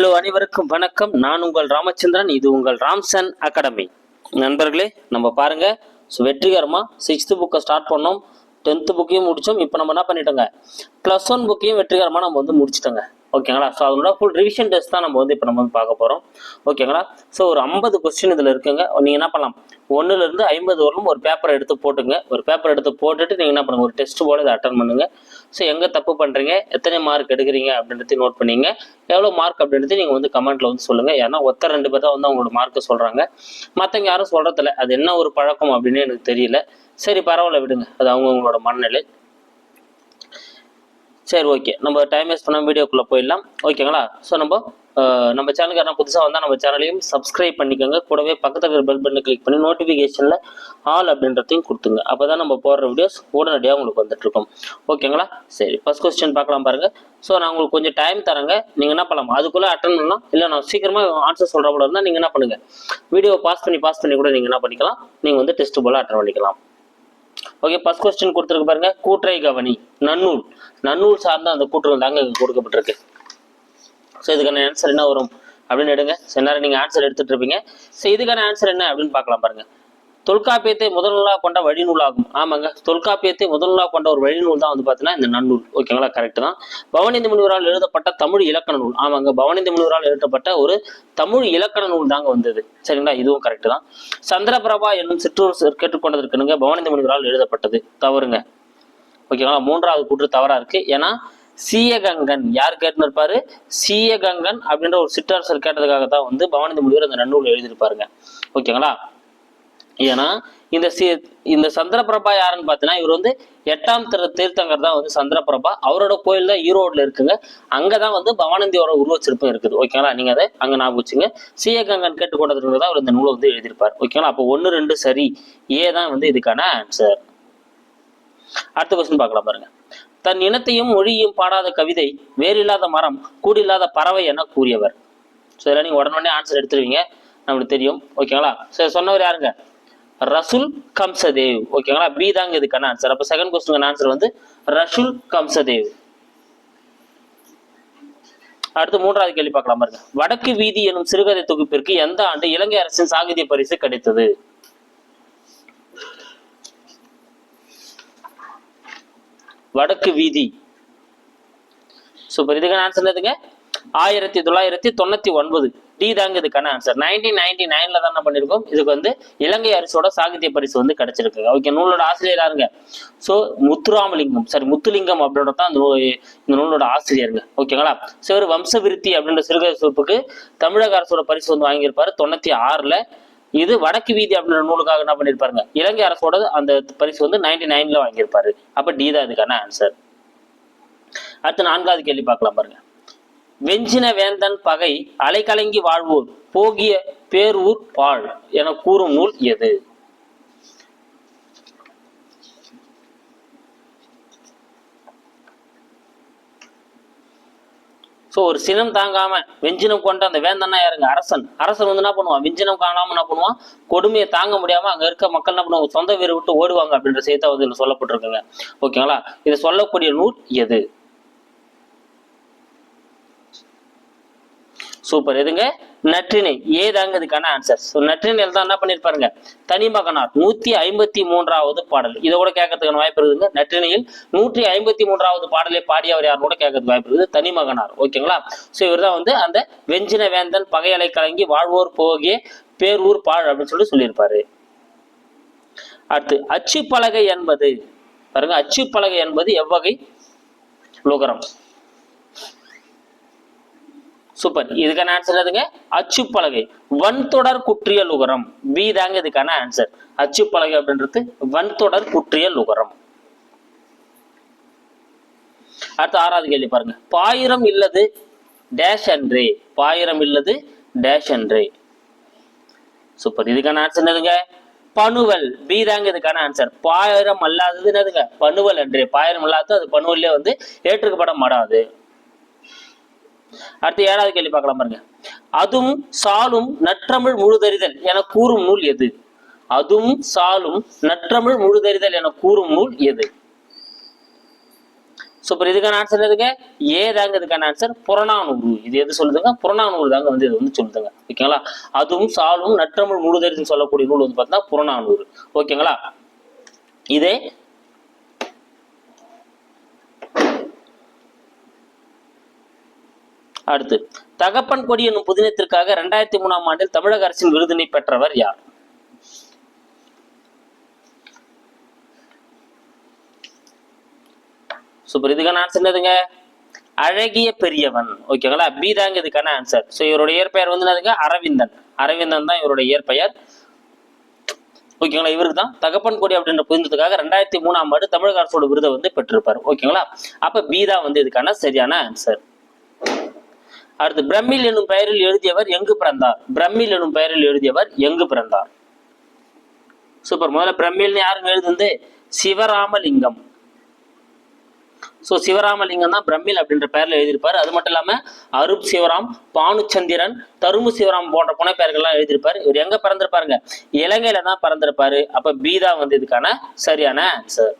Hello அனைவருக்கும் வணக்கம். நான் உங்கள் ராமச்சந்திரன் இது உங்கள் ராம்சன் அகாடமி. நண்பர்களே நம்ம பாருங்க. ஸோ வெற்றிகரமாக சிக்ஸ்த்து புக்கை ஸ்டார்ட் பண்ணோம். டென்த்து புக்கையும் முடித்தோம் இப்போ நம்ம என்ன பண்ணிட்டோங்க? ப்ளஸ் ஒன் புக்கையும் வெற்றிகரமாக நம்ம வந்து முடிச்சிட்டோங்க. ஓகேங்களா ஸோ அதனோட ஃபுல் ரிவிஷன் டெஸ்ட் தான் நம்ம வந்து இப்போ நம்ம வந்து பார்க்க போகிறோம் ஓகேங்களா ஸோ ஒரு ஐம்பது கொஸ்டின் இதில் இருக்குங்க. நீங்கள் என்ன பண்ணலாம்? ஒன்றுலேருந்து ஐம்பது வரலும் ஒரு பேப்பர் எடுத்து போட்டுங்க. ஒரு பேப்பர் எடுத்து போட்டுட்டு நீங்கள் என்ன பண்ணுங்க? ஒரு டெஸ்ட் போல இதை அட்டன் பண்ணுங்க. ஸோ எங்கே தப்பு பண்ணுறீங்க எத்தனை மார்க் எடுக்கிறீங்க? அப்படின்றத நோட் பண்ணிங்க. எவ்வளோ மார்க் அப்படின்றது நீங்கள் வந்து கமெண்ட்டில் வந்து சொல்லுங்கள் ஏன்னா ஒத்த ரெண்டு பேர் தான் வந்து அவங்களோட மார்க்கை சொல்கிறாங்க மற்றவங்க யாரும் சொல்கிறதில்ல அது என்ன ஒரு பழக்கம் அப்படின்னு எனக்கு தெரியல. சரி பரவாயில்ல விடுங்க. அது அவங்கவுங்களோட மனநிலை. சரி ஓகே நம்ம டைம் வேஸ்ட் பண்ண வீடியோக்குள்ளே போயிடலாம். ஓகேங்களா ஸோ நம்ம நம்ம சேனலுக்கு யாரும் புதுசாக வந்தால் நம்ம சேனலையும் சப்ஸ்கிரைப் பண்ணிக்கோங்க. கூடவே பக்கத்தில் இருக்கிற பெல் பட்டனை கிளிக் பண்ணி நோட்டிஃபிகேஷனில் ஆல் அப்படின்றதையும் கொடுத்துங்க அப்போ தான் நம்ம போடுற வீடியோஸ் உடனடியாக உங்களுக்கு வந்துட்டுருக்கோம் ஓகேங்களா சரி ஃபஸ்ட் கொஸ்டின் பார்க்கலாம் பாருங்கள் ஸோ நான் உங்களுக்கு கொஞ்சம் டைம் தரேங்க. நீங்கள் என்ன பண்ணலாம்? அதுக்குள்ளே அட்டன் பண்ணலாம் இல்லை நான் சீக்கிரமாக ஆன்சர் சொல்கிற போல இருந்தால் நீங்கள் என்ன பண்ணுங்கள் வீடியோ பாஸ் பண்ணி பாஸ் பண்ணி கூட நீங்கள் என்ன பண்ணிக்கலாம்? நீங்கள் வந்து டெஸ்ட் போல் அட்டன் பண்ணிக்கலாம். ஓகே ஃபர்ஸ்ட் கொஸ்டின் கொடுத்துருக்கு பாருங்க. கூற்றை கவனி. நன்னூல். நன்னூல் சார்ந்த அந்த கூற்றுகள் தாங்க இங்கே கொடுக்கப்பட்டிருக்கு. ஸோ இதுக்கான ஆன்சர் என்ன வரும்? அப்படின்னு எடுங்க. சில நேரம் நீங்கள் ஆன்சர் எடுத்துட்டு இருப்பீங்க. ஸோ இதுக்கான ஆன்சர் என்ன அப்படின்னு பார்க்கலாம் பாருங்க. தொல்காப்பியத்தை முதல் நூலாக கொண்ட வழிநூலாகும். ஆமாங்க. தொல்காப்பியத்தை முதல் நூலாக கொண்ட ஒரு வழிநூல் தான் வந்து பார்த்தீங்கன்னா இந்த நன்னூல். ஓகேங்களா? கரெக்ட் தான். பவனிந்த முனிவரால் எழுதப்பட்ட தமிழ் இலக்கண நூல். ஆமாங்க. பவனிந்த முனிவரால் எழுதப்பட்ட ஒரு தமிழ் இலக்கண நூல் தாங்க வந்தது. சரிங்களா? இதுவும் கரெக்ட் தான். சந்திரபிரபா என்னும் சிற்றூர் கேட்டுக்கொண்டதற்குனுங்க பவனிந்த முனிவரால் எழுதப்பட்டது. தவறுங்க. ஓகேங்களா? மூன்றாவது கூற்று தவறா இருக்கு. ஏன்னா சீயகங்கன். யார் கேட்டுன்னு இருப்பாரு சீயகங்கன் அப்படின்ற ஒரு சிற்றரசர் கேட்டதுக்காக தான் வந்து பவானிந்த முனிவர் அந்த நன்னூல் எழுதியிருப்பாருங்க. ஓகேங்களா? ஏன்னா இந்த சி இந்த சந்திரபிரபா யாருன்னு பார்த்தீங்கன்னா இவர் வந்து எட்டாம் திரு தீர்த்தங்கர் தான் வந்து சந்திரபிரபா. அவரோட கோயில் தான் ஈரோடில் இருக்குங்க. அங்கதான் வந்து பவானந்தியோட உருவச்சிற்பம் இருக்குது. ஓகேங்களா? நீங்க அதை அங்க ஞாபகம் வச்சுங்க. சீயகங்கன் கேட்டுக்கொண்டதுக்கு தான் அவர் இந்த நூலை வந்து எழுதியிருப்பார். ஓகேங்களா? அப்போ ஒன்று ரெண்டு சரி. ஏ தான் வந்து இதுக்கான ஆன்சர் அடுத்த கொஸ்டின் பார்க்கலாம் பாருங்க. தன் இனத்தையும் மொழியும் பாடாத கவிதை வேறில்லாத மரம் கூடில்லாத பறவை என கூறியவர். ஸோ இதெல்லாம் நீங்கள் உடனே ஆன்சர் எடுத்துருவீங்க. நம்மளுக்கு தெரியும். ஓகேங்களா? சரி சொன்னவர் யாருங்க? ரசுல் கம்சதேவ். ஓகேங்களா? பி தாங்க இதுக்கான ஆன்சர் அப்போ செகண்ட் கொஸ்டின் ஆன்சர் வந்து ரசுல் கம்சதேவ். அடுத்து மூன்றாவது கேள்வி பார்க்கலாம் பாருங்க. வடக்கு வீதி எனும் சிறுகதை தொகுப்பிற்கு எந்த ஆண்டு இலங்கை அரசின் சாகித்ய பரிசு கிடைத்தது? வடக்கு வீதி. சூப்பர் இதுக்கான ஆன்சர் என்னதுங்க? ஆயிரத்தி தொள்ளாயிரத்தி தொண்ணூத்தி ஒன்பது. டி தாங்க இதுக்கான ஆன்சர் நைன்டீன் நைன்டி நைன்ல தான் என்ன பண்ணிருக்கோம்? இதுக்கு வந்து இலங்கை அரசோட சாகித்ய பரிசு வந்து கிடைச்சிருக்கு. ஓகே நூலோட ஆசிரியர் யாருங்க? ஸோ முத்துராமலிங்கம். சாரி முத்துலிங்கம் அப்படின்ற தான் இந்த நூ- இந்த நூலோட ஆசிரியருங்க. ஓகேங்களா ஸோ இவர் வம்சவிருத்தி அப்படின்ற சிறுகதை தொகுப்புக்கு தமிழக அரசோட பரிசு வந்து வாங்கியிருப்பாரு தொண்ணூத்தி ஆறுல. இது வடக்கு வீதி அப்படின்ற நூலுக்காக என்ன பண்ணியிருப்பாருங்க இலங்கை அரசோட அந்த பரிசு வந்து நைன்டி நைன்ல வாங்கியிருப்பாரு. அப்ப டி தான் இதுக்கான ஆன்சர் அடுத்து நான்காவது கேள்வி பார்க்கலாம் பாருங்க. வெஞ்சின வேந்தன் பகை அலைக்கலங்கி வாழ்வோர் போகிய பேரூர் பாழ் என கூறும் நூல் எது? ஸோ ஒரு சினம் தாங்காம வெஞ்சினம் கொண்ட அந்த வேந்தன்னா யாருங்க? அரசன். அரசன் வந்து என்ன பண்ணுவான்? வெஞ்சினம் காணாம என்ன பண்ணுவான்? கொடுமையை தாங்க முடியாம அங்க இருக்க மக்கள் என்ன பண்ணுவாங்க? சொந்த வீரை விட்டு ஓடுவாங்க அப்படின்ற செய்தி வந்து இதுல சொல்லப்பட்டிருக்குங்க ஓகேங்களா இதை சொல்லக்கூடிய நூல் எது? சூப்பர். எதுங்க? நற்றினை. ஏதாங்க இதுக்கான ஆன்சர் ஸோ நற்றினையில் தான் என்ன பண்ணியிருப்பாருங்க தனிமகனார் நூத்தி ஐம்பத்தி மூன்றாவது பாடல். இதை கூட கேட்கறதுக்கான வாய்ப்பு இருக்குதுங்க. நற்றினையில் நூற்றி ஐம்பத்தி மூன்றாவது பாடலை பாடியவர் யாரும் கூட கேட்கறதுக்கு வாய்ப்பு இருக்குது. தனிமகனார் ஓகேங்களா? ஸோ இவர் தான் வந்து அந்த வெஞ்சின வேந்தன் பகையலை கலங்கி வாழ்வோர் போகிய பேரூர் பாழ் அப்படின்னு சொல்லி சொல்லியிருப்பாரு. அடுத்து அச்சுப்பலகை என்பது. பாருங்க அச்சுப்பலகை என்பது எவ்வகை? லுகரம். சூப்பர் இதுக்கான ஆன்சர் எதுங்க? அச்சுப்பலகை. வன்தொடர் குற்றியல் உகரம் பி தாங்க இதுக்கான ஆன்சர் அச்சுப்பலகை அப்படின்றது வன்தொடர் குற்றியல் உகரம் அடுத்து ஆறாவது கேள்வி பாருங்க. பாயிரம் இல்லது டேஷ் அன்றே பாயிரம் இல்லது டேஷ் அன்றே சூப்பர் இதுக்கான ஆன்சர் என்னதுங்க? பணுவல். பி தாங்க இதுக்கான ஆன்சர் பாயிரம் அல்லாதது என்னதுங்க? பணுவல் அன்றே பாயிரம் அல்லாதது அது பணுவல்லே வந்து ஏற்றுக்கப்பட மாட்டாது. அடுத்து ஏழாவது கேள்வி பார்க்கலாம் பாருங்க. அதுவும் சாலும் நற்றமிழ் முழுதறிதல் என கூறும் நூல் எது? அதுவும் சாலும் நற்றமிழ் முழுதறிதல் என கூறும் நூல் எது? சூப்பர். இதுக்கான ஆன்சர் எதுங்க ஏதாங்க இதுக்கான ஆன்சர் புறநானூறு. இது எது சொல்லுதுங்க? புறநானூறு தாங்க வந்து இது வந்து சொல்லுதுங்க. ஓகேங்களா அதுவும் சாலும் நற்றமிழ் முழுதறிதல் சொல்லக்கூடிய நூல் வந்து பார்த்தீங்கன்னா புறநானூறு. ஓகேங்களா இதே அடுத்து தகப்பன் கொடி என்னும் புதினத்திற்காக இரண்டாயிரத்தி மூணாம் ஆண்டில் தமிழக அரசின் விருதினை பெற்றவர் யார்? சூப்பர் இதுக்கான ஆன்சர் என்னதுங்க? அழகிய பெரியவன். ஓகேங்களா பி தாங்க இதுக்கான ஆன்சர் ஸோ இவருடைய இயற்பெயர் வந்து என்னதுங்க? அரவிந்தன். அரவிந்தன் தான் இவருடைய இயற்பெயர். ஓகேங்களா இவருக்கு தான் தகப்பன் கொடி அப்படின்ற புதினத்துக்காக ரெண்டாயிரத்தி மூணாம் ஆண்டு தமிழக அரசோட விருதை வந்து பெற்றிருப்பார். ஓகேங்களா அப்ப பி தான் வந்து இதுக்கான சரியான ஆன்சர் அடுத்து பிரம்மில் என்னும் பெயரில் எழுதியவர் எங்கு பிறந்தார்? பிரம்மில் என்னும் பெயரில் எழுதியவர் எங்கு பிறந்தார்? சூப்பர் முதல்ல பிரம்மில்னு யாருங்க எழுதுந்து சிவராமலிங்கம். ஸோ சிவராமலிங்கம் தான் பிரம்மில் அப்படின்ற பெயரில் எழுதியிருப்பார். அது மட்டும் இல்லாமல் அருப் சிவராம் பானுச்சந்திரன் தருமு சிவராம் போன்ற புனைப்பெயர்கள்லாம் எழுதியிருப்பார். இவர் எங்கே பிறந்திருப்பாருங்க? இலங்கையில தான் பிறந்திருப்பாரு. அப்போ பீதா வந்து இதுக்கான சரியான ஆன்சர்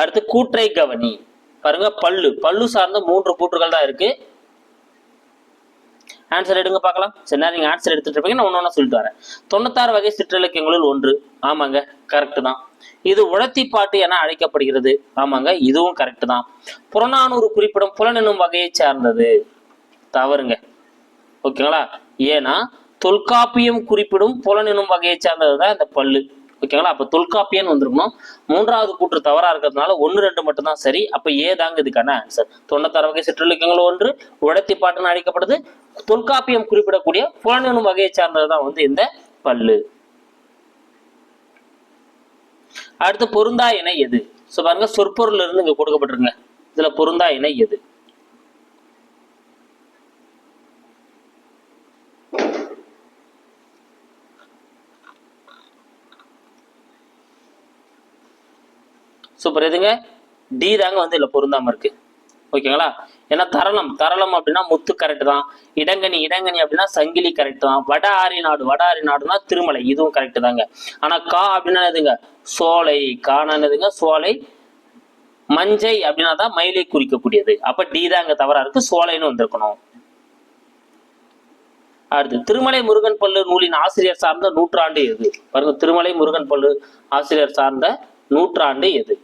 அடுத்து கூற்றை கவனி. பாருங்க பல்லு. பல்லு சார்ந்த மூன்று கூற்றுகள் தான் இருக்கு. ஆன்சர் எடுங்க பார்க்கலாம். சரி நேரம் நீங்க ஆன்சர் எடுத்துட்டு இருப்பீங்க நான் ஒன்று சொல்லிட்டு வரேன். தொண்ணூத்தாறு வகை சிற்றிலக்கியங்களில் ஒன்று. ஆமாங்க கரெக்ட் தான். இது உழத்திப்பாட்டு என அழைக்கப்படுகிறது. ஆமாங்க இதுவும் கரெக்ட் தான். புறநானூறு குறிப்பிடும் புலன் என்னும் வகையை சார்ந்தது. தவறுங்க. ஓகேங்களா ஏன்னா தொல்காப்பியம் குறிப்பிடும் புலன் என்னும் வகையை சார்ந்தது தான் இந்த பல்லு. ஓகேங்களா? அப்ப தொல்காப்பியன்னு வந்திருக்கணும். மூன்றாவது கூற்று தவறா இருக்கிறதுனால ஒன்று ரெண்டு மட்டும்தான் சரி. சரி அப்ப தாங்க இதுக்கான ஆன்சர் தொண்ணூத்தாறு வகை சிற்றிலக்கியங்கள் ஒன்று உழத்திப்பாட்டுன்னு அழைக்கப்படுது. தொல்காப்பியம் குறிப்பிடக்கூடிய புலனும் வகையை சார்ந்தது தான் வந்து இந்த பல்லு. அடுத்து பொருந்தா இணை எது? ஸோ பாருங்க சொற்பொருள் இருந்து இங்க கொடுக்கப்பட்டிருங்க இதுல பொருந்தா இணை எது? சூப்பர். எதுங்க? டி தாங்க வந்து இதுல பொருந்தாமல் இருக்கு. ஓகேங்களா? ஏன்னா தரளம். தரளம் அப்படின்னா முத்து கரெக்ட் தான். இடங்கனி இடங்கனி அப்படின்னா சங்கிலி கரெக்ட் தான். வட ஆரி நாடு. வட ஆரி நாடுனா திருமலை. இதுவும் கரெக்ட் தாங்க. ஆனா கா அப்படின்னா எதுங்க சோலை. கானா சோலை. மஞ்சை அப்படின்னா தான் மயிலை குறிக்கக்கூடியது. அப்ப டி தான் அங்க தவறா இருக்கு. சோலைன்னு வந்திருக்கணும். அடுத்து திருமலை முருகன் பல்லு நூலின் ஆசிரியர் சார்ந்த நூற்றாண்டு எது? பாருங்க திருமலை முருகன் பல்லு ஆசிரியர் சார்ந்த நூற்றாண்டு எது?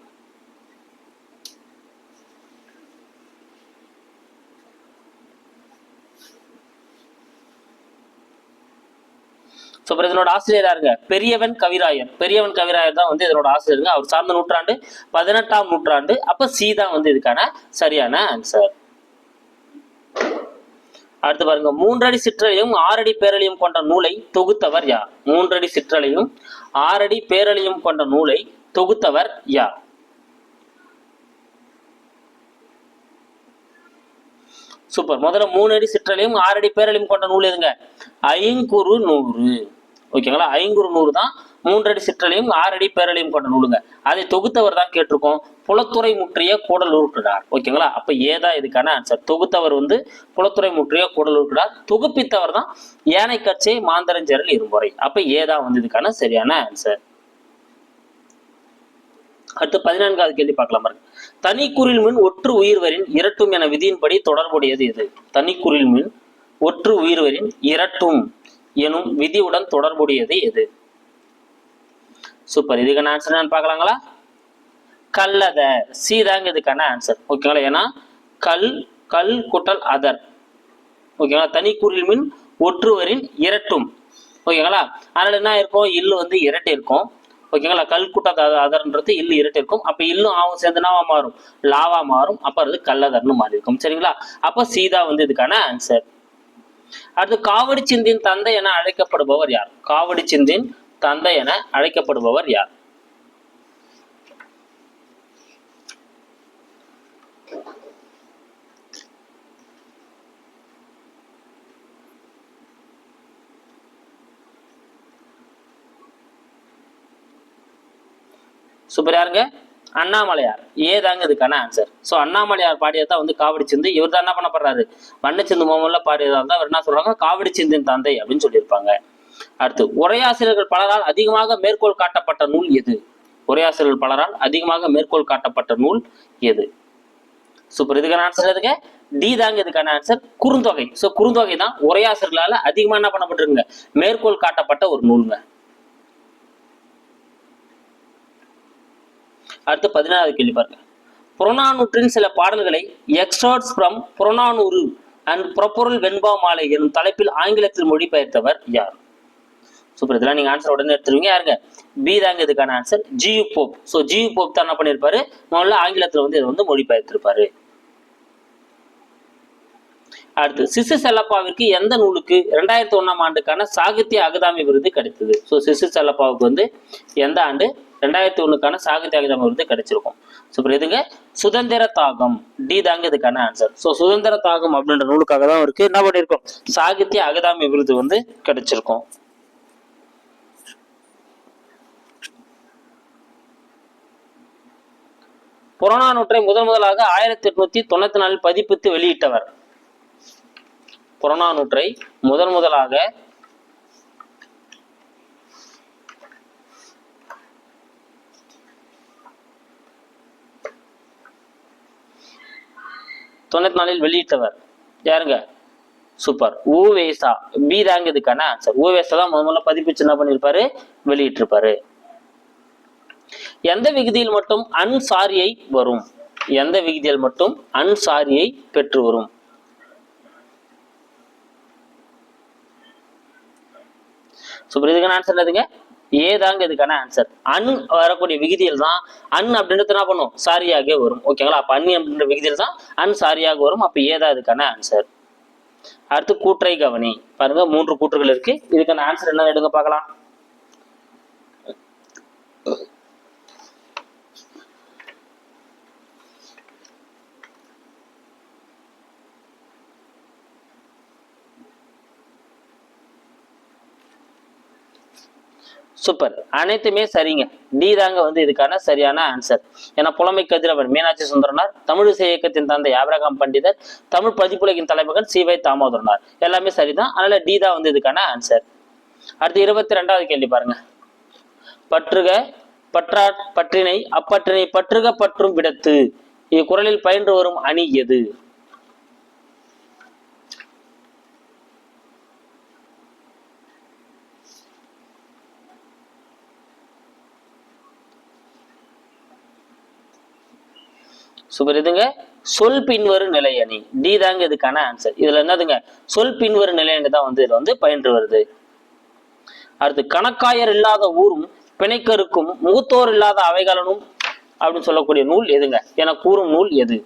ஸோ அப்புறம் இதனோட ஆசிரியர் யாருங்க? பெரியவன் கவிராயர். பெரியவன் கவிராயர் தான் வந்து இதனோட ஆசிரியருங்க அவர் சார்ந்த நூற்றாண்டு பதினெட்டாம் நூற்றாண்டு அப்ப சி தான் வந்து இதுக்கான சரியான ஆன்சர் அடுத்து பாருங்க. மூன்றடி சிற்றலையும் ஆறடி பேரழியும் கொண்ட நூலை தொகுத்தவர் யார்? மூன்றடி சிற்றலையும் ஆறடி பேரழியும் கொண்ட நூலை தொகுத்தவர் யார்? சூப்பர் முதல்ல மூணு அடி சிற்றலையும் ஆறடி பேரலையும் கொண்ட நூல் எதுங்க? ஐங்குறு நூறு. ஓகேங்களா? ஐங்குறு நூறு தான் மூன்றடி சிற்றலையும் ஆறடி பேரலையும் கொண்ட நூலுங்க. அதை தொகுத்தவர் தான் கேட்டிருக்கோம். புலத்துறை முற்றிய கூடல் உருட்டுடார் ஓகேங்களா? அப்ப ஏதா இதுக்கான ஆன்சர் தொகுத்தவர் வந்து புலத்துறை முற்றிய கூடல் தொகுப்பித்தவர் தான் ஏனை கட்சி மாந்தரஞ்சரல் இருமுறை அப்ப ஏதா வந்து இதுக்கான சரியான ஆன்சர் அடுத்து பதினான்காவது கேள்வி பார்க்கலாம் பாருங்க. தனிக்குறில் மின் ஒற்று உயிர்வரின் இரட்டும் என விதியின்படி தொடர்புடையது எது? தனிக்குறில் மின் ஒற்று உயிர்வரின் இரட்டும். எனும் விதியுடன் தொடர்புடையது எது? சூப்பர் இதுக்கான ஆன்சர் நான் பார்க்கலாங்களா? கல்லத சி தாங்க இதுக்கான ஆன்சர் ஓகேங்களா ஏன்னா கல் கல் குட்டல் அதர். ஓகேங்களா தனிக்குறில் மின் ஒற்றுவரின் இரட்டும். ஓகேங்களா அதனால என்ன இருக்கும் இல்லு வந்து இரட்டு இருக்கும். ஓகேங்களா கல் குட்டல் அத- அதர்ன்றது இல்லு இரட்டு இருக்கும். அப்ப இல்லும் ஆவும் சேர்ந்துனாவா மாறும். லாவா மாறும். அப்ப அது கல்லதர்னு மாறி இருக்கும் சரிங்களா? அப்ப சீதா வந்து இதுக்கான ஆன்சர் அடுத்து காவடி சிந்தின் தந்தை என அழைக்கப்படுபவர் யார்? காவடி சிந்தின் தந்தை என அழைக்கப்படுபவர் யார்? சூப்பர் யாருங்க? அண்ணாமலையார். ஏதாங்க இதுக்கான ஆன்சர் ஸோ அண்ணாமலையார் பாடியது தான் வந்து காவடி சிந்து. இவர் தான் என்ன பண்ணப்படுறாரு வண்ணச்சிந்து மோமல்ல பாடியதால் தான் இவர் என்ன சொல்றாங்க? காவடி சிந்தின் தந்தை அப்படின்னு சொல்லியிருப்பாங்க. அடுத்து உரையாசிரியர்கள் பலரால் அதிகமாக மேற்கோள் காட்டப்பட்ட நூல் எது? உரையாசிரியர்கள் பலரால் அதிகமாக மேற்கோள் காட்டப்பட்ட நூல் எது? சூப்பர் இதுக்கான ஆன்சர் எதுக்கு டி தாங்க இதுக்கான ஆன்சர் குறுந்தொகை. ஸோ குறுந்தொகை தான் உரையாசிரியர்களால் அதிகமாக என்ன பண்ணப்பட்டிருக்குங்க? மேற்கோள் காட்டப்பட்ட ஒரு நூலுங்க. அடுத்து பதினாறாவது கேள்வி பாருங்க. புறநானூற்றின் சில பாடல்களை எக்ஸ்ட்ராட்ஸ் ஃப்ரம் புறநானூறு அண்ட் புறப்பொருள் வெண்பா மாலை எனும் தலைப்பில் ஆங்கிலத்தில் மொழிபெயர்த்தவர் யார்? சூப்பர் இதெல்லாம் நீங்க ஆன்சர் உடனே எடுத்துருவீங்க. யாருங்க? பி தாங்க இதுக்கான answer G U Pope so G U Pope தான் என்ன பண்ணியிருப்பாரு முதல்ல ஆங்கிலத்தில் வந்து இதை வந்து மொழிபெயர்த்திருப்பாரு. அடுத்து சிசு செல்லப்பாவிற்கு எந்த நூலுக்கு ரெண்டாயிரத்தி ஒன்றாம் ஆண்டுக்கான சாகித்ய அகதாமி விருது கிடைத்தது? ஸோ சிசு செல்லப்பாவுக்கு வந்து எந்த ஆண்டு? ரெண்டாயிரத்தி ஒண்ணுக்கான சாகித்ய அகாதமி விருது கிடைச்சிருக்கும். ஸோ இப்போ இதுங்க சுதந்திர தாகம். டி தாங்க இதுக்கான ஆன்சர் ஸோ சுதந்திர தாகம் அப்படின்ற நூலுக்காக தான் இருக்கு. என்ன பண்ணியிருக்கோம் சாகித்ய அகாதமி விருது வந்து கிடைச்சிருக்கும். கொரோனா நூற்றை முதன் முதலாக ஆயிரத்தி எட்நூத்தி தொண்ணூத்தி நாலில் பதிப்பித்து வெளியிட்டவர். கொரோனா நூற்றை முதன் முதலாக தொண்ணூத்தி நாலில் வெளியிட்டவர். யாருங்க? சூப்பர். ஊவேசா பி ரேங்க் இதுக்கான ஆன்சர் ஊவேசா தான் முதல்ல பதிப்பிச்சு என்ன பண்ணிருப்பாரு? வெளியிட்டிருப்பாரு. எந்த விகுதியில் மட்டும் அன்சாரியை வரும்? எந்த விகுதியில் மட்டும் அன்சாரியை பெற்று வரும்? சூப்பர். இதுக்கான ஆன்சர் என்னதுங்க? ஏதாங்க இதுக்கான ஆன்சர் அன் வரக்கூடிய விகுதியில் தான் அன் அப்படின்றது என்ன பண்ணும்? சாரியாக வரும். ஓகேங்களா அப்ப அன் அப்படின்ற விகுதியில் தான் அன் சாரியாக வரும். அப்ப ஏதா இதுக்கான ஆன்சர் அடுத்து கூற்றை கவனி. பாருங்க மூன்று கூற்றுகள் இருக்கு. இதுக்கான ஆன்சர் என்ன எடுங்க பார்க்கலாம். சூப்பர் அனைத்துமே சரிங்க. டி தாங்க வந்து இதுக்கான சரியான ஆன்சர் ஏன்னா புலமை கதிரவன் மீனாட்சி சுந்தரனார் தமிழிசை இயக்கத்தின் தந்தை ஆபிரகாம் பண்டிதர் தமிழ் பதிப்புலகின் தலைமகன் சிவை தாமோதரனார். எல்லாமே சரிதான். அதனால டி தான் வந்து இதுக்கான ஆன்சர் அடுத்து இருபத்தி ரெண்டாவது கேள்வி பாருங்க. பற்றுக பற்றா பற்றினை அப்பற்றினை பற்றுக பற்றும் விடத்து. இக்குறளில் பயின்று வரும் அணி எது? சூப்பர். இதுங்க சொல் பின்வரும் நிலையணி டி தாங்க இதுக்கான ஆன்சர் இதுல என்னதுங்க சொல் பின்வரும் நிலையணி தான் வந்து இதுல வந்து பயின்று வருது. அடுத்து கணக்காயர் இல்லாத ஊரும் பிணைக்கருக்கும் முகத்தோர் இல்லாத அவைகளனும் அப்படின்னு சொல்லக்கூடிய நூல் எதுங்க? என கூறும் நூல் எது?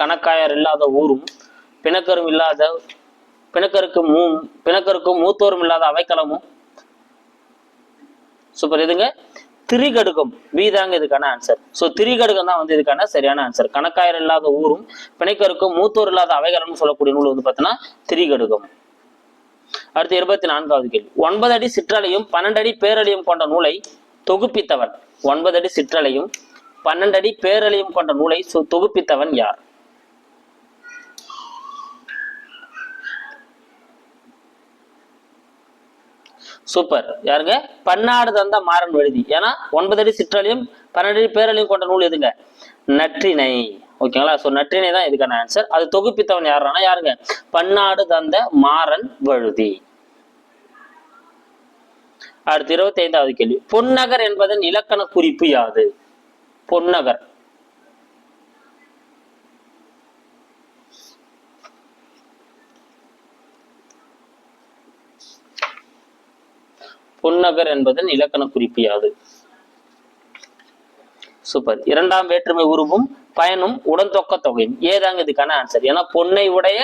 கணக்காயர் இல்லாத ஊரும் பிணக்கரும் இல்லாத பிணக்கருக்கும் மூ பிணக்கருக்கும் மூத்தோரும் இல்லாத அவைக்களமும் சூப்பர். இதுங்க திரிகடுகம். வீதாங்க இதுக்கான ஆன்சர் ஸோ திரிகடுகம் தான் வந்து இதுக்கான சரியான ஆன்சர் கணக்காயர் இல்லாத ஊரும் பிணைக்கருக்கும் மூத்தோர் இல்லாத அவைகரம்னு சொல்லக்கூடிய நூல் வந்து பார்த்தீங்கன்னா திரிகடுகம். அடுத்து இருபத்தி நான்காவது கேள்வி. ஒன்பது அடி சிற்றலையும் பன்னெண்டு அடி பேரலையும் கொண்ட நூலை தொகுப்பித்தவன். ஒன்பது அடி சிற்றலையும் பன்னெண்டு அடி பேரலையும் கொண்ட நூலை தொகுப்பித்தவன் யார்? சூப்பர் யாருங்க? பன்னாடு தந்த மாறன் எழுதி ஏன்னா ஒன்பது அடி சிற்றலையும் பன்னெண்டு அடி பேரலையும் கொண்ட நூல் எதுங்க? நற்றினை ஓகேங்களா? ஸோ நற்றினை தான் இதுக்கான ஆன்சர் அது தொகுப்பித்தவன் யாருன்னா யாருங்க? பன்னாடு தந்த மாறன் வழுதி அடுத்து இருபத்தி ஐந்தாவது கேள்வி. பொன்னகர் என்பதன் இலக்கண குறிப்பு யாது? பொன்னகர். பொன்னகர் என்பதன் இலக்கண குறிப்பு யாது. சூப்பர் இரண்டாம் வேற்றுமை உருவும் பயனும் உடன்தொக்க தொகையும். ஏதாங்க இதுக்கான ஆன்சர் ஏன்னா பொன்னை உடைய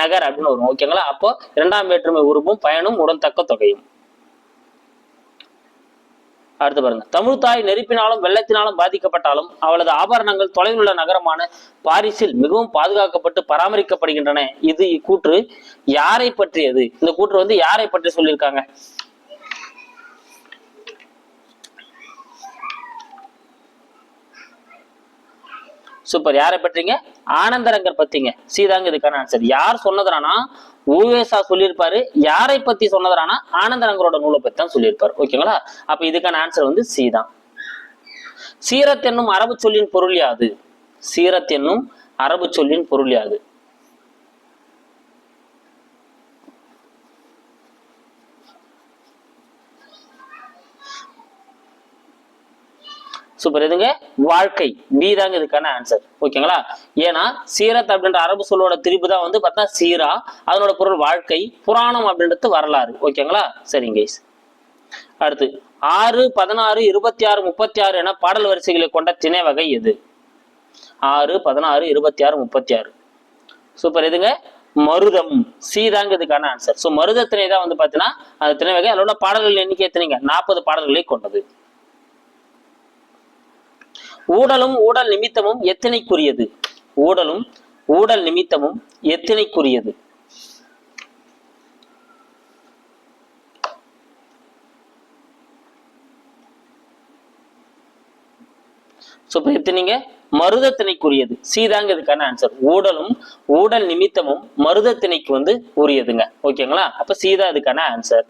நகர் அப்படின்னு வரும். ஓகேங்களா அப்போ இரண்டாம் வேற்றுமை உருவும் பயனும் உடன்தக்க தொகையும். அடுத்து பாருங்க. தமிழ் தாய் நெருப்பினாலும் வெள்ளத்தினாலும் பாதிக்கப்பட்டாலும் அவளது ஆபரணங்கள் தொலைவில் உள்ள நகரமான பாரிஸில் மிகவும் பாதுகாக்கப்பட்டு பராமரிக்கப்படுகின்றன. இது இக்கூற்று யாரை பற்றியது? இந்த கூற்று வந்து யாரை பற்றி சொல்லியிருக்காங்க? சூப்பர் யாரை பற்றிங்க? ஆனந்தரங்கர் பத்திங்க சீதாங்க இதுக்கான ஆன்சர் யார் சொன்னதுனா ஊவேசா சொல்லியிருப்பாரு. யாரை பத்தி சொன்னதுனா ஆனந்தரங்கரோட நூலை பத்தி தான் சொல்லியிருப்பாரு. ஓகேங்களா அப்ப இதுக்கான ஆன்சர் வந்து சீதான் சீரத் என்னும் அரபு சொல்லின் பொருள் யாது? சீரத் என்னும் அரபு சொல்லின் பொருள் யாது? சூப்பர் எதுங்க வாழ்க்கை. பி தாங்க இதுக்கான ஆன்சர் ஓகேங்களா ஏன்னா சீரத் அப்படின்ற அரபு சொல்லோட திரிப்பு தான் வந்து பார்த்தா சீரா. அதனோட பொருள் வாழ்க்கை புராணம் அப்படின்றது வரலாறு. ஓகேங்களா சரிங்க அடுத்து ஆறு பதினாறு இருபத்தி ஆறு முப்பத்தி ஆறு என பாடல் வரிசைகளை கொண்ட திணை வகை எது? ஆறு பதினாறு இருபத்தி ஆறு முப்பத்தி ஆறு சூப்பர் எதுங்க மருதம். சி தாங்க இதுக்கான ஆன்சர் ஸோ மருதத்தினை தான் வந்து பார்த்தீங்கன்னா அந்த திணை வகை அதோட பாடல்கள் எண்ணிக்கை எத்தனைங்க? நாற்பது பாடல்களை கொண்டது. ஊடலும் ஊடல் நிமித்தமும் எத்தனைக்குரியது? ஊடலும் ஊடல் நிமித்தமும் எத்தனைக்குரியது? ஸோ இப்போ எத்தனைங்க மருதத்திணைக்குரியது சீதாங்க இதுக்கான ஆன்சர் ஊடலும் ஊடல் நிமித்தமும் மருதத்திணைக்கு வந்து உரியதுங்க. ஓகேங்களா? அப்ப சீதா இதுக்கான ஆன்சர்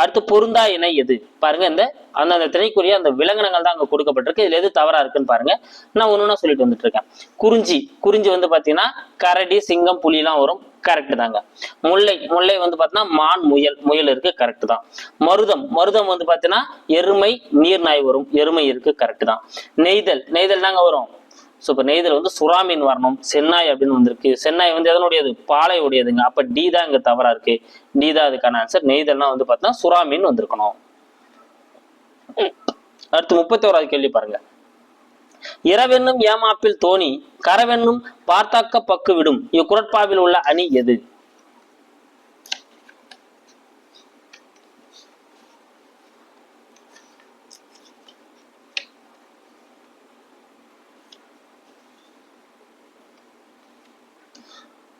அடுத்து பொருந்தா இணை எது? பாருங்க இந்த அந்தந்த திணைக்குரிய அந்த விலங்கினங்கள் தான் அங்க கொடுக்கப்பட்டிருக்கு. இதுல எது தவறா இருக்குன்னு பாருங்க. நான் ஒன்னொன்னா சொல்லிட்டு வந்துட்டு இருக்கேன். குறிஞ்சி. குறிஞ்சி வந்து பாத்தீங்கன்னா கரடி சிங்கம் புலி எல்லாம் வரும். கரெக்ட் தாங்க. முல்லை. முல்லை வந்து பாத்தீங்கன்னா மான் முயல். முயல் இருக்கு. கரெக்ட் தான். மருதம். மருதம் வந்து பாத்தீங்கன்னா எருமை நீர்நாய் வரும். எருமை இருக்கு. கரெக்ட் தான். நெய்தல். நெய்தல் தாங்க வரும். ஸோ இப்போ நெய்தல் வந்து சுறாமீன் வரணும் சென்னாய் அப்படின்னு வந்திருக்கு. சென்னாய் வந்து எதனுடையது? பாலை உடையதுங்க அப்ப டி தான் இங்க தவறா இருக்கு. டி தான் அதுக்கான ஆன்சர் நெய்தல்னா வந்து பார்த்தீங்கன்னா சுறாமீன் வந்திருக்கணும். அடுத்து முப்பத்தி ஓராவது கேள்வி பாருங்க. இரவென்னும் ஏமாப்பில் தோணி கரவென்னும் பார்த்தாக்க பக்கு விடும் இக்குரட்பாவில் உள்ள அணி எது?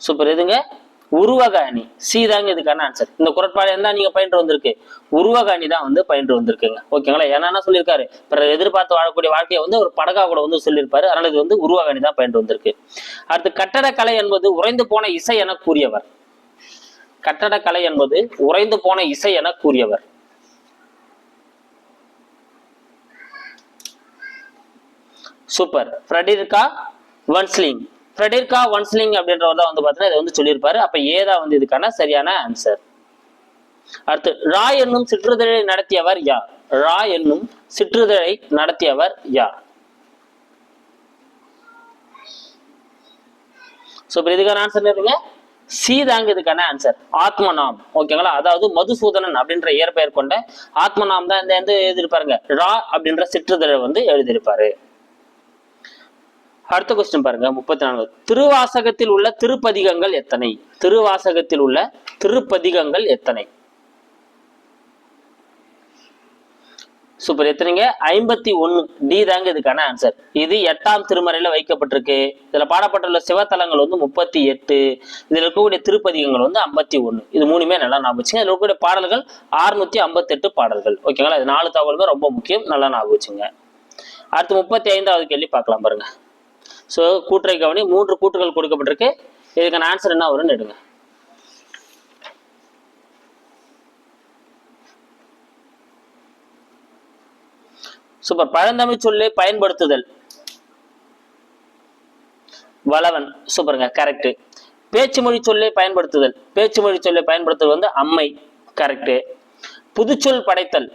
சூப்பர் எதுங்க? உருவக அணி சி தாங்க இதுக்கான ஆன்சர் இந்த குரட்பாடு என்ன நீங்க பயின்று வந்திருக்கு. உருவக அணி தான் வந்து பயின்று வந்திருக்குங்க. ஓகேங்களா? என்னன்னா என்ன சொல்லியிருக்காரு? பிறர் எதிர்பார்த்து வாழக்கூடிய வாழ்க்கையை வந்து ஒரு படகா கூட வந்து சொல்லியிருப்பாரு. அதனால இது வந்து உருவக அணி தான் பயின்று வந்திருக்கு. அடுத்து கட்டடக்கலை என்பது உறைந்து போன இசை என கூறியவர். கட்டடக்கலை என்பது உறைந்து போன இசை என கூறியவர். சூப்பர் ஃப்ரெடிரிகா வன்ஸ்லிங் ஃப்ரெடிரிகா வன்ஸ்லிங் அப்படின்றவர் தான் வந்து பார்த்தீங்கன்னா இதை வந்து சொல்லியிருப்பாரு. அப்ப ஏதா வந்து இதுக்கான சரியான ஆன்சர் அடுத்து ரா என்னும் சிற்றுதழை நடத்தியவர் யார்? ரா என்னும் சிற்றுதழை நடத்தியவர் யார்? சோ இப்ப இதுக்கான ஆன்சர் இருங்க சீதாங்க இதுக்கான ஆன்சர் ஆத்மநாம். ஓகேங்களா அதாவது மதுசூதனன் அப்படின்ற இயற்பெயர் கொண்ட ஆத்மநாம் தான் இந்த எழுதியிருப்பாருங்க. ரா அப்படின்ற சிற்றுதழை வந்து எழுதியிருப்பாரு. அடுத்த கொஸ்டின் பாருங்க முப்பத்தி நான்கு திருவாசகத்தில் உள்ள திருப்பதிகங்கள் எத்தனை? திருவாசகத்தில் உள்ள திருப்பதிகங்கள் எத்தனை? சூப்பர் எத்தனைங்க? ஐம்பத்தி ஒன்னு. டி தாங்க இதுக்கான ஆன்சர் இது எட்டாம் திருமறையில வைக்கப்பட்டிருக்கு. இதுல பாடப்பட்டுள்ள சிவத்தலங்கள் வந்து முப்பத்தி எட்டு. இதுல இருக்கக்கூடிய திருப்பதிகங்கள் வந்து ஐம்பத்தி ஒன்னு. இது மூணுமே நல்லா ஞாபகம் வச்சுங்க. இதுல இருக்கக்கூடிய பாடல்கள் அறுநூத்தி ஐம்பத்தெட்டு பாடல்கள். ஓகேங்களா இது நாலு தகவலுமே ரொம்ப முக்கியம். நல்லா ஞாபகம் வச்சுங்க. அடுத்து முப்பத்தி ஐந்தாவது கேள்வி பார்க்கலாம் பாருங்க. ஸோ கூட்டுரை கவனி மூன்று கூட்டுகள் கொடுக்கப்பட்டிருக்கு. இதுக்கான ஆன்சர் என்ன வரும்னு எடுங்க. சூப்பர் பழந்தமிழ் சொல்லை பயன்படுத்துதல். வளவன். சூப்பருங்க கரெக்ட் பேச்சு மொழி சொல்லை பயன்படுத்துதல். பேச்சு மொழி சொல்லை பயன்படுத்துதல் வந்து அம்மை. கரெக்ட் புதுச்சொல் படைத்தல்.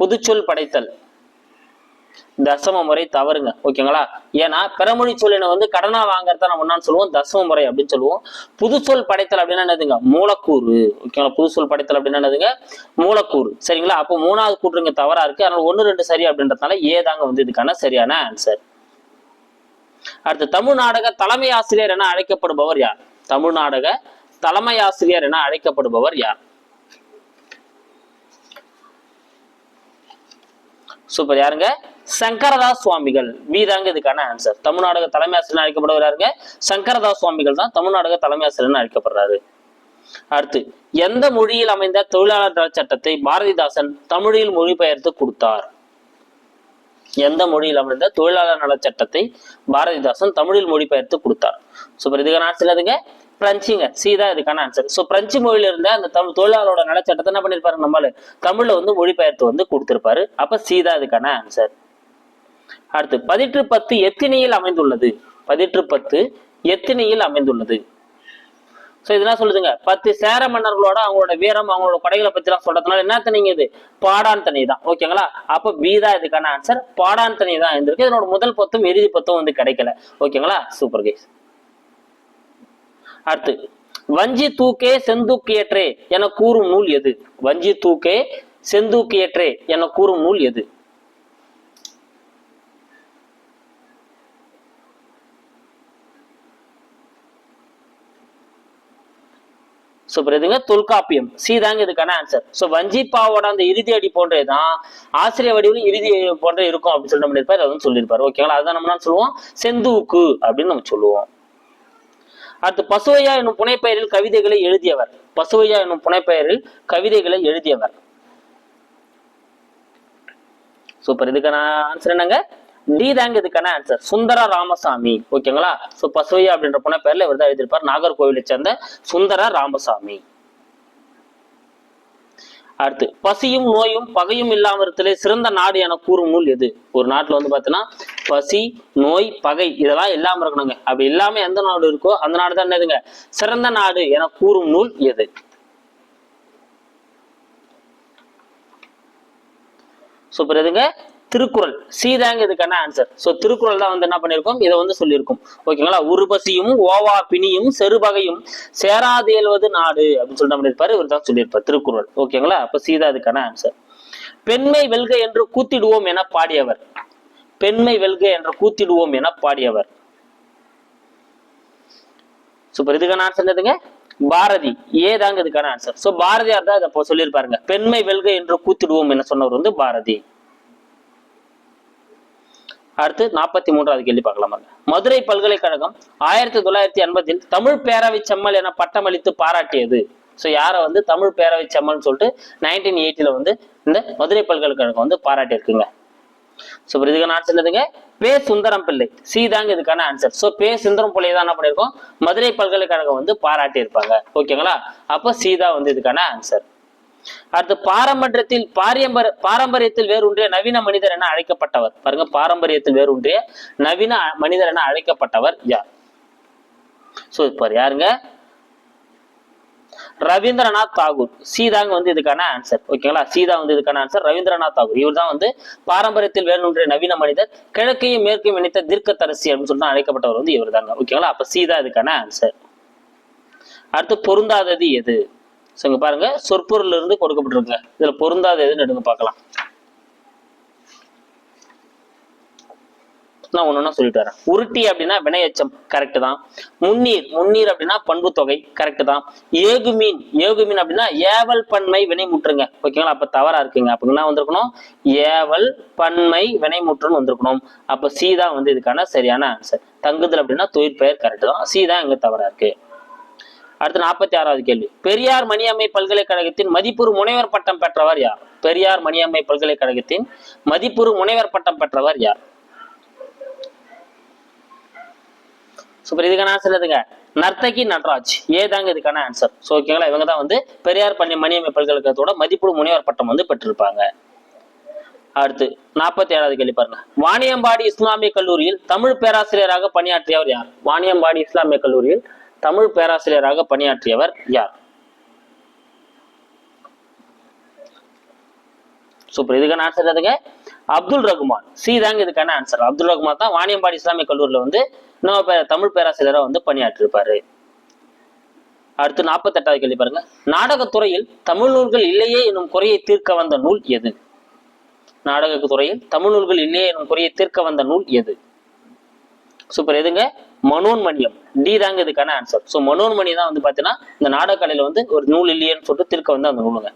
புதுச்சொல் படைத்தல். தசம முறை தவறுங்க ஓகேங்களா? ஏன்னா பிறமொழி சொல்லினை வந்து கடனா வாங்குறத நம்ம என்னன்னு சொல்லுவோம் தசம முறை அப்படின்னு சொல்லுவோம். புதுச்சொல் படைத்தல் அப்படின்னா என்னதுங்க? மூலக்கூறு ஓகேங்களா? புதுச்சொல் படைத்தல் அப்படின்னா என்னதுங்க? மூலக்கூறு சரிங்களா? அப்போ மூணாவது கூற்றுங்க தவறா இருக்கு. அதனால ஒண்ணு ரெண்டு சரி அப்படின்றதுனால ஏதாங்க வந்து இதுக்கான சரியான ஆன்சர் அடுத்து தமிழ் நாடக தலைமை ஆசிரியர் என அழைக்கப்படுபவர் யார்? தமிழ் நாடக தலைமை ஆசிரியர் என அழைக்கப்படுபவர் யார்? சூப்பர் யாருங்க? சங்கரதாஸ் சுவாமிகள் வீதாங்க இதுக்கான ஆன்சர் தமிழ்நாடக தலைமை ஆசிரியர் அழைக்கப்படுகிறாருங்க. சங்கரதாஸ் சுவாமிகள் தான் தமிழ்நாடக தலைமை ஆசிரியர் அழைக்கப்படுறாரு. அடுத்து எந்த மொழியில் அமைந்த தொழிலாளர் நலச் சட்டத்தை பாரதிதாசன் தமிழில் மொழிபெயர்த்து கொடுத்தார்? எந்த மொழியில் அமைந்த தொழிலாளர் நல சட்டத்தை பாரதிதாசன் தமிழில் மொழிபெயர்த்து கொடுத்தார்? சூப்பர் இதுக்கான ஆன்சர் எதுங்க பிரெஞ்சுங்க சீதா இதுக்கான ஆன்சர் ஸோ பிரெஞ்சு மொழியில இருந்த அந்த தமிழ் தொழிலாளரோட நலச்சட்டத்தை என்ன பண்ணிருப்பாரு? நம்மள தமிழ்ல வந்து மொழிபெயர்த்து வந்து கொடுத்திருப்பாரு. அப்ப சீதா இதுக்கான ஆன்சர் அடுத்து பதிற்று பத்து எத்தினையில் அமைந்துள்ளது. பதிற்று பத்து எத்தினையில் அமைந்துள்ளது. ஸோ இதெல்லாம் சொல்லுதுங்க? பத்து சேர மன்னர்களோட அவங்களோட வீரம் அவங்களோட படைகளை பத்தி எல்லாம் சொல்றதுனால என்ன தனிங்க இது? பாடான் தனி. தான் ஓகேங்களா? அப்ப பி தான் இதுக்கான ஆன்சர் பாடான் தனி தான் இருந்திருக்கு. இதனோட முதல் பத்தும் இறுதி பத்தும் வந்து கிடைக்கல. ஓகேங்களா? சூப்பர் கேஸ் அடுத்து வஞ்சி தூக்கே செந்தூக்கியற்றே என கூறும் நூல் எது? வஞ்சி தூக்கே செந்தூக்கியற்றே என கூறும் நூல் எது? ஸோ இதுங்க தொல்காப்பியம். சி தாங்க இதுக்கான ஆன்சர் சோ வஞ்சிப்பாவோட அந்த இறுதி அடி போன்றதுதான் ஆசிரியர் வடிவில் இறுதி போன்ற இருக்கும் அப்படின்னு சொல்லி நம்ம அதை அதுவும் சொல்லியிருப்பாரு. ஓகேங்களா அதான் நம்ம என்ன சொல்லுவோம்? செந்தூக்கு அப்படின்னு நம்ம சொல்லுவோம். அடுத்து பசுவையா என்னும் புனைப்பெயரில் கவிதைகளை எழுதியவர். பசுவையா என்னும் புனைப்பெயரில் கவிதைகளை எழுதியவர். சூப்பர் இதுக்கான ஆன்சர் என்னங்க? டி தாங்க இதுக்கான ஆன்சர் சுந்தர ராமசாமி. ஓகேங்களா? ஸோ பசுவையா அப்படின்ற புனைப்பெயர்ல இவர் தான் எழுதியிருப்பார். நாகர்கோவிலை சேர்ந்த சுந்தர ராமசாமி. அடுத்து பசியும் நோயும் பகையும் இல்லாம இருத்தலே சிறந்த நாடு என கூறும் நூல் எது? ஒரு நாட்டுல வந்து பாத்தீங்கன்னா பசி நோய் பகை இதெல்லாம் இல்லாம இருக்கணுங்க. அப்படி இல்லாம எந்த நாடு இருக்கோ அந்த நாடு தான் என்னதுங்க? சிறந்த நாடு என கூறும் நூல் எது? சூப்பர் எதுங்க? திருக்குறள். சீதாங்க இதுக்கான ஆன்சர் சோ திருக்குறள் தான் வந்து என்ன பண்ணிருக்கோம்? இதை வந்து சொல்லியிருக்கோம் ஓகேங்களா? உருபசியும் ஓவா பிணியும் செருபகையும் சேராதேல்வது நாடு அப்படின்னு சொல்லி பண்ணிருப்பாரு? இவர் தான் சொல்லியிருப்பார் திருக்குறள். ஓகேங்களா? அப்ப சீதா இதுக்கான ஆன்சர் பெண்மை வெல்க என்று கூத்திடுவோம் என பாடியவர். பெண்மை வெல்க என்று கூத்திடுவோம் என பாடியவர். சூப்பர் இதுக்கான ஆன்சர் என்னதுங்க? பாரதி. ஏ தாங்க இதுக்கான ஆன்சர் சோ பாரதியார் தான் இதை சொல்லியிருப்பாருங்க பெண்மை வெல்க என்று கூத்திடுவோம் என சொன்னவர் வந்து பாரதி. அடுத்து நாற்பத்தி மூன்றாவது கேள்வி பார்க்கலாம் பாருங்க. மதுரை பல்கலைக்கழகம் ஆயிரத்தி தொள்ளாயிரத்தி எண்பதில் தமிழ் பேரவை செம்மல் என பட்டமளித்து பாராட்டியது. ஸோ யாரை வந்து தமிழ் பேரவை செம்மல்னு சொல்லிட்டு நைன்டீன் எயிட்டில வந்து இந்த மதுரை பல்கலைக்கழகம் வந்து பாராட்டியிருக்குங்க. ஸோ இதுக்கான ஆன்சர் என்னதுங்க? பே சுந்தரம் பிள்ளை. சி தாங்க இதுக்கான ஆன்சர் ஸோ பே சுந்தரம் பிள்ளை தான் என்ன பண்ணியிருக்கோம்? மதுரை பல்கலைக்கழகம் வந்து பாராட்டியிருப்பாங்க. ஓகேங்களா அப்போ சீதா வந்து இதுக்கான ஆன்சர் அடுத்து பாரம்பரியத்தில் பாரியம்பர பாரம்பரியத்தில் வேரூன்றிய நவீன மனிதர் என அழைக்கப்பட்டவர். பாருங்க பாரம்பரியத்தில் வேரூன்றிய நவீன மனிதர் என அழைக்கப்பட்டவர் யார்? சோ இப்போ யாருங்க? ரவீந்திரநாத் தாகூர். சீதாங்க வந்து இதுக்கான ஆன்சர் ஓகேங்களா சீதா வந்து இதுக்கான ஆன்சர் ரவீந்திரநாத் தாகூர். இவர் தான் வந்து பாரம்பரியத்தில் வேணுன்ற நவீன மனிதர் கிழக்கையும் மேற்கையும் இணைத்த தீர்க்கத்தரசி அப்படின்னு சொல்லிட்டு அழைக்கப்பட்டவர் வந்து இவர் தாங்க ஓகேங்களா அப்ப சீதா இதுக்கான ஆன்சர் அடுத்து பொருந்தாதது எது? ஸோ இங்கே பாருங்க சொற்பொருள் இருந்து கொடுக்கப்பட்டிருக்கு இதில் பொருந்தாத எதுன்னு எடுங்க பார்க்கலாம். நான் ஒன்னொன்னா சொல்லிட்டு வரேன். உருட்டி அப்படின்னா வினையச்சம் கரெக்ட் தான். முன்னீர் முன்னீர் அப்படின்னா பண்பு தொகை கரெக்ட் தான். ஏகுமீன் ஏகுமீன் அப்படின்னா ஏவல் பன்மை வினை முற்றுங்க. ஓகேங்களா அப்ப தவறா இருக்குங்க. அப்ப என்ன வந்திருக்கணும்? ஏவல் பன்மை வினைமுற்றுன்னு வந்திருக்கணும். அப்ப சி தான் வந்து இதுக்கான சரியான ஆன்சர் தங்குதல் அப்படின்னா தொழிற்பெயர் கரெக்டு கரெக்ட் தான். சி தான் இங்க தவறா இருக்கு. அடுத்து நாற்பத்தி ஆறாவது கேள்வி. பெரியார் மணியம்மை பல்கலைக்கழகத்தின் மதிப்புறு முனைவர் பட்டம் பெற்றவர் யார்? பெரியார் மணியம்மை பல்கலைக்கழகத்தின் மதிப்புறு முனைவர் பட்டம் பெற்றவர் யார்? சூப்பர் இதுக்கான ஆன்சர் எதுங்க? நர்த்தகி நட்ராஜ். ஏ தாங்க இதுக்கான ஆன்சர் ஸோ ஓகேங்களா இவங்க தான் வந்து பெரியார் பள்ளி மணியம்மை பல்கலைக்கழகத்தோட மதிப்புறு முனைவர் பட்டம் வந்து பெற்றிருப்பாங்க. அடுத்து நாற்பத்தி ஏழாவது கேள்வி பாருங்க. வாணியம்பாடி இஸ்லாமிய கல்லூரியில் தமிழ் பேராசிரியராக பணியாற்றியவர் யார்? வாணியம்பாடி இஸ்லாமிய கல்லூரியில் தமிழ் பேராசிரியராக பணியாற்றியவர் யார்? சூப்பர். இதுக்கான ஆன்சர் எதுங்க அப்துல் ரகுமான். சி தாங்க இதுக்கான ஆன்சர் அப்துல் ரகுமான் தான் வாணியம்பாடி இஸ்லாமிய கல்லூரியில் வந்து நம்ம தமிழ் பேராசிரியராக வந்து பணியாற்றிருப்பாரு. அடுத்து நாற்பத்தெட்டாவது கேள்வி பாருங்க. நாடகத்துறையில் தமிழ் நூல்கள் இல்லையே எனும் குறையை தீர்க்க வந்த நூல் எது? நாடகத் துறையில் தமிழ் நூல்கள் இல்லையே எனும் குறையை தீர்க்க வந்த நூல் எது? சூப்பர். எதுங்க? மனோன்மணியம். டி தாங்க இதுக்கான ஆன்சர் ஸோ மனோன்மணி தான் வந்து பார்த்தீங்கன்னா இந்த நாடகக்கலையில வந்து ஒரு நூல் இல்லையேன்னு சொல்லிட்டு திருக்க வந்து அந்த நூலுங்க.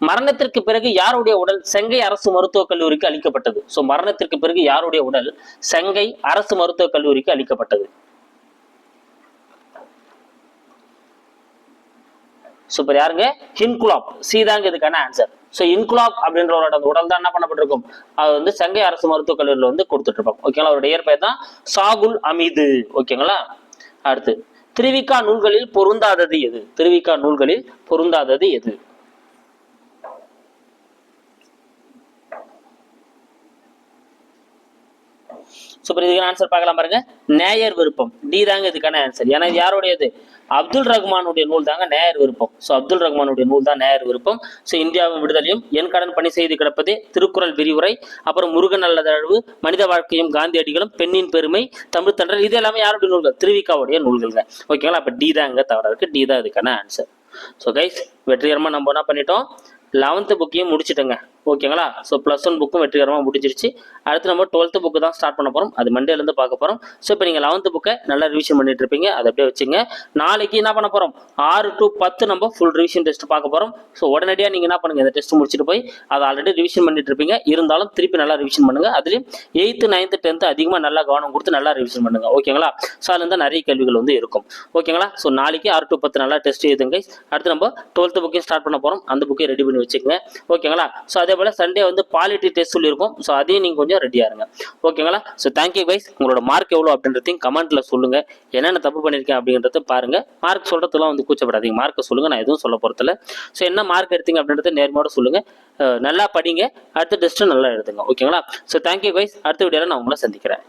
மரணத்திற்கு பிறகு யாருடைய உடல் செங்கை அரசு மருத்துவக் கல்லூரிக்கு அளிக்கப்பட்டது? ஸோ மரணத்திற்கு பிறகு யாருடைய உடல் செங்கை அரசு மருத்துவக் கல்லூரிக்கு அளிக்கப்பட்டது? சூப்பர் யாருங்க? இன்குலாப் சீதாங்க இதுக்கான ஆன்சர் ஸோ இன்குலாப் அப்படின்றவரோட அந்த உடல் தான் என்ன பண்ணப்பட்டிருக்கும்? அது வந்து செங்கை அரசு மருத்துவக் கல்லூரியில் வந்து கொடுத்துட்டு இருப்போம் ஓகேங்களா அவருடைய இயற்பெயர் தான் சாகுல் அமீது. ஓகேங்களா அடுத்து திருவிக்கா நூல்களில் பொருந்தாதது எது? திருவிக்கா நூல்களில் பொருந்தாதது எது? ஸோ இப்போ இதுக்கான ஆன்சர் பார்க்கலாம் பாருங்க. நேயர் விருப்பம். டி தாங்க இதுக்கான ஆன்சர் ஏன்னா இது யாருடையது? அப்துல் ரஹ்மானுடைய நூல் தாங்க நேயர் விருப்பம். ஸோ அப்துல் ரஹ்மானுடைய நூல் தான் நேயர் விருப்பம். ஸோ இந்தியாவின் விடுதலையும் என் கடன் பணி செய்து கிடப்பதே திருக்குறள் விரிவுரை. அப்புறம் முருகன் நல்லதழவு மனித வாழ்க்கையும் காந்தியடிகளும் பெண்ணின் பெருமை தமிழ் தண்டல் இது எல்லாமே யாருடைய நூல்கள்? திருவிக்காவுடைய நூல்கள்ங்க ஓகேங்களா அப்போ டி தாங்க தவறாக இருக்கு. டி தான் இதுக்கான ஆன்சர் ஸோ கைஸ் வெற்றிகரமாக நம்ம என்ன பண்ணிட்டோம்? லெவன்த்து புக்கையும் முடிச்சிட்டோங்க. ஓகேங்களா ஸோ ப்ளஸ் ஒன் புக்கும் வெற்றிகரமாக முடிஞ்சிருச்சு. அடுத்து நம்ம டுவெல்த்து புக்கு தான் ஸ்டார்ட் பண்ண போகிறோம் அது மண்டேலேருந்து பார்க்க போகிறோம் ஸோ இப்போ நீங்கள் லெவன்த்து புக்கை நல்லா ரிவிஷன் பண்ணிட்டு இருப்பீங்க. அதை அப்படியே வச்சுங்க. நாளைக்கு என்ன பண்ண போகிறோம் ஆறு டு பத்து நம்ம ஃபுல் ரிவிஷன் டெஸ்ட் பார்க்க போகிறோம் ஸோ உடனடியாக நீங்கள் என்ன பண்ணுங்கள் இந்த டெஸ்ட் முடிச்சுட்டு போய் அதை ஆல்ரெடி ரிவிஷன் பண்ணிட்டு இருப்பீங்க. இருந்தாலும் திருப்பி நல்லா ரிவிஷன் பண்ணுங்கள் அதுலேயும் எயித்து நைன்த்து டென்த்து அதிகமாக நல்லா கவனம் கொடுத்து நல்லா ரிவிஷன் பண்ணுங்கள் ஓகேங்களா ஸோ அதுலேருந்து நிறைய கேள்விகள் வந்து இருக்கும். ஓகேங்களா ஸோ நாளைக்கு ஆறு டு பத்து நல்லா டெஸ்ட் எழுதுங்க அடுத்து நம்ம டுவெல்த்து புக்கையும் ஸ்டார்ட் பண்ண போகிறோம் அந்த புக்கையும் ரெடி பண்ணி வச்சுக்கோங்க. ஓகேங்களா? ஸோ அதே போல் சண்டே வந்து பாலிட்டி டெஸ்ட் சொல்லியிருக்கோம். ஸோ அதையும் நீங்கள் கொஞ்சம் ரெடியாக இருங்க. ஓகேங்களா? ஸோ தேங்க்யூ வைஸ் உங்களோட மார்க் எவ்வளோ அப்படின்றதையும் கமெண்ட்டில் சொல்லுங்கள் என்னென்ன தப்பு பண்ணியிருக்கேன் அப்படின்றத பாருங்கள் மார்க் சொல்கிறதுலாம் வந்து கூச்சப்படாதீங்க. மார்க்கை சொல்லுங்கள் நான் எதுவும் சொல்ல போகிறதில்ல ஸோ என்ன மார்க் எடுத்தீங்க அப்படின்றத நேர்மையோட சொல்லுங்கள் நல்லா படிங்க. அடுத்த டெஸ்ட்டும் நல்லா எழுதுங்க. ஓகேங்களா? ஸோ தேங்க்யூ வைஸ் அடுத்த வீடியோவில் நான் உங்களை சந்திக்கிறேன்.